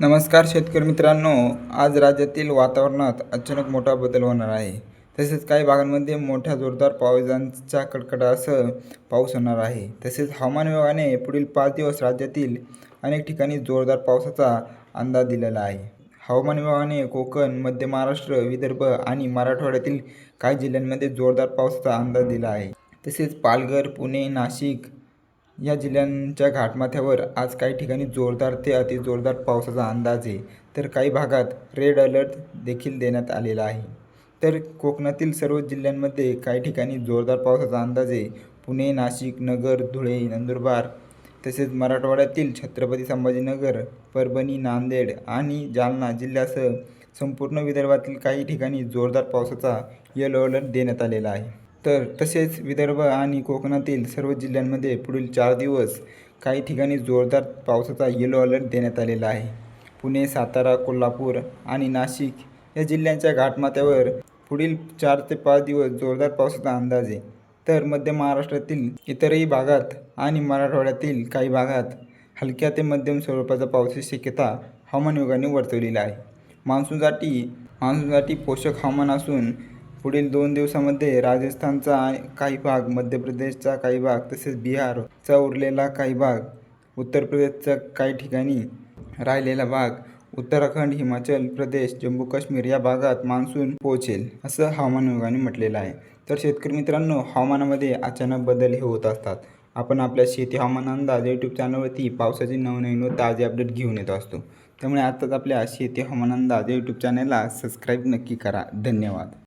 नमस्कार शेतकरी मित्रांनो आज राज्यातील वातावरणात अचानक मोठा बदल होणार आहे. तसेच काही भागांमध्ये मोठ्या जोरदार पावसांच्या कडकडासह पाऊस होणार आहे. तसेच हवामान विभागाने पुढील पाच दिवस राज्यातील अनेक ठिकाणी जोरदार पावसाचा अंदाज दिलेला आहे. हवामान विभागाने कोकण मध्य महाराष्ट्र विदर्भ आणि मराठवाड्यातील काही जिल्ह्यांमध्ये जोरदार पावसाचा अंदाज दिला आहे. तसेच पालघर पुणे नाशिक या जिल्ह्यांच्या घाटमाथ्यावर आज काही ठिकाणी जोरदार ते अतिजोरदार पावसाचा अंदाज आहे. तर काही भागात रेड अलर्ट देखील देण्यात आलेला आहे. तर कोकणातील सर्व जिल्ह्यांमध्ये काही ठिकाणी जोरदार पावसाचा अंदाज आहे. पुणे नाशिक नगर धुळे नंदुरबार तसेच मराठवाड्यातील छत्रपती संभाजीनगर परभणी नांदेड आणि जालना जिल्ह्यासह संपूर्ण विदर्भातील काही ठिकाणी जोरदार पावसाचा येलो अलर्ट देण्यात आलेला आहे. तर तसेच विदर्भ आणि कोकणातील सर्व जिल्ह्यांमध्ये पुढील चार दिवस काही ठिकाणी जोरदार पावसाचा येलो अलर्ट देण्यात आलेला आहे. पुणे सातारा कोल्हापूर आणि नाशिक या जिल्ह्यांच्या घाटमाथ्यावर पुढील चार ते पाच दिवस जोरदार पावसाचा अंदाज आहे. तर मध्य महाराष्ट्रातील इतरही भागात आणि मराठवाड्यातील काही भागात हलक्या ते मध्यम स्वरूपाचा पावसाची शक्यता हवामान विभागाने वर्तवलेली आहे. मान्सूनसाठी मान्सूनसाठी पोषक हवामान असून पुढील दोन दिवसामध्ये राजस्थानचा काही भाग मध्य प्रदेशचा काही भाग तसेच बिहारचा उरलेला काही भाग उत्तर प्रदेशचा काही ठिकाणी राहिलेला भाग उत्तराखंड हिमाचल प्रदेश जम्मू काश्मीर या भागात मान्सून पोहोचेल असं हवामान विभागाने म्हटलेलं आहे. तर शेतकरी मित्रांनो हवामानामध्ये अचानक बदल हे होत असतात. आपण आपल्या शेती हवामान अंदाज यूट्यूब चॅनलवरती पावसाचे नवनवीन व ताजे अपडेट घेऊन येत असतो. त्यामुळे आत्ताच आपल्या शेती हवामान अंदाज यूट्यूब चॅनलला सबस्क्राईब नक्की करा. धन्यवाद.